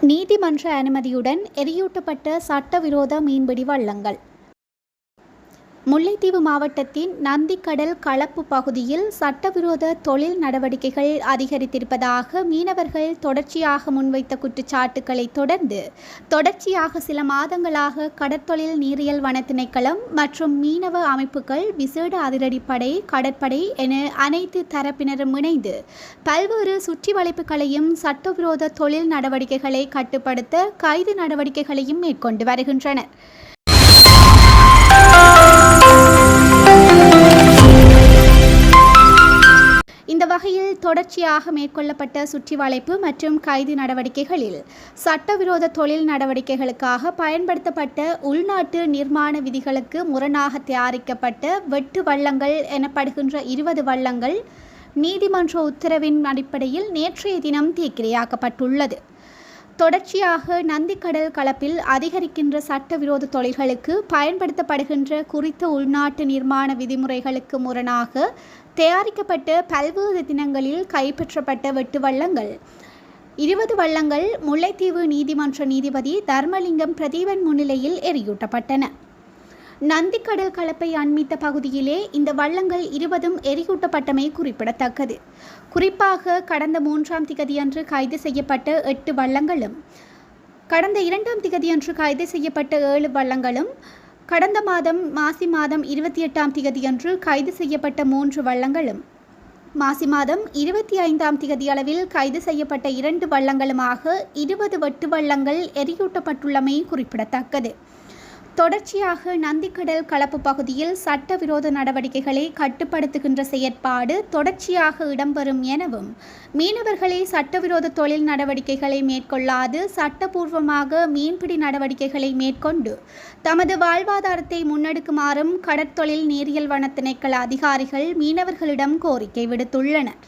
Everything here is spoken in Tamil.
நீதிமன்ற அனுமதியுடன் எரியூட்டப்பட்ட சட்டவிரோத மீன்பிடி வள்ளங்கள். முல்லைத்தீவு மாவட்டத்தின் நந்திக்கடல் களப்பு பகுதியில் சட்டவிரோத தொழில் நடவடிக்கைகள் அதிகரித்திருப்பதாக மீனவர்கள் தொடர்ச்சியாக முன்வைத்த குற்றச்சாட்டுக்களை தொடர்ந்து தொடர்ச்சியாக சில மாதங்களாக கடற்தொழில் நீரியல் வன திணைக்களம் மற்றும் மீனவ அமைப்புகள் விசேட அதிரடிப்படை கடற்படை என அனைத்து தரப்பினரும் இணைந்து பல்வேறு சுற்றி வளைப்புகளையும் சட்டவிரோத தொழில் நடவடிக்கைகளை கட்டுப்படுத்த கைது நடவடிக்கைகளையும் மேற்கொண்டு வருகின்றனர். தொடர்ச்சியாக மேற்கொள்ளப்பட்ட சுற்றி வளைப்பு மற்றும் கைது நடவடிக்கைகளில் சட்டவிரோத தொழில் நடவடிக்கைகளுக்காக பயன்படுத்தப்பட்ட உள்நாட்டு நிர்மாண விதிகளுக்கு முரணாக தயாரிக்கப்பட்ட வெட்டு வள்ளங்கள் எனப்படுகின்ற இருபது வள்ளங்கள் நீதிமன்ற உத்தரவின் அடிப்படையில் நேற்றைய தினம் தீக்கிரையாக்கப்பட்டுள்ளது. தொடர்ச்சியாக நந்திக்கடல் கலப்பில் அதிகரிக்கின்ற சட்டவிரோத தொழில்களுக்கு பயன்படுத்தப்படுகின்ற குறித்த உள்நாட்டு நிர்மாண விதிமுறைகளுக்கு முரணாக தயாரிக்கப்பட்ட பல்வேறு தினங்களில் கைப்பற்றப்பட்ட வெட்டு வள்ளங்கள். இருபது வள்ளங்கள் முல்லைத்தீவு நீதிமன்ற நீதிபதி தர்மலிங்கம் பிரதீபன் முன்னிலையில் எரியூட்டப்பட்டன. நந்திக்கடல் கலப்பை அண்மித்த பகுதியிலே இந்த வள்ளங்கள் இருபதும் எரியூட்டப்பட்டமை குறிப்பிடத்தக்கது. குறிப்பாக கடந்த மூன்றாம் திகதியன்று கைது செய்யப்பட்ட எட்டு வள்ளங்களும் கடந்த இரண்டாம் திகதியன்று கைது செய்யப்பட்ட ஏழு வள்ளங்களும் கடந்த மாதம் மாசி மாதம் இருபத்தி எட்டாம் திகதியன்று கைது செய்யப்பட்ட மூன்று வள்ளங்களும். மாசி மாதம் இருபத்தி ஐந்தாம் திகதி அளவில் கைது செய்யப்பட்ட இரண்டு வள்ளங்களுமாக இருபது வெட்டு வள்ளங்கள் எரியூட்டப்பட்டுள்ளமை குறிப்பிடத்தக்கது. தொடர்ச்சியாக நந்திக்கடல் கலப்பு பகுதியில் சட்டவிரோத நடவடிக்கைகளை கட்டுப்படுத்துகின்ற செயற்பாடு தொடர்ச்சியாக இடம்பெறும் எனவும் மீனவர்களை சட்டவிரோத தொழில் நடவடிக்கைகளை மேற்கொள்ளாது சட்டபூர்வமாக மீன்பிடி நடவடிக்கைகளை மேற்கொண்டு தமது வாழ்வாதாரத்தை முன்னெடுக்குமாறும் கடற்தொழில் நீரியல் வன திணைக்கள அதிகாரிகள் மீனவர்களிடம் கோரிக்கை விடுத்துள்ளனர்.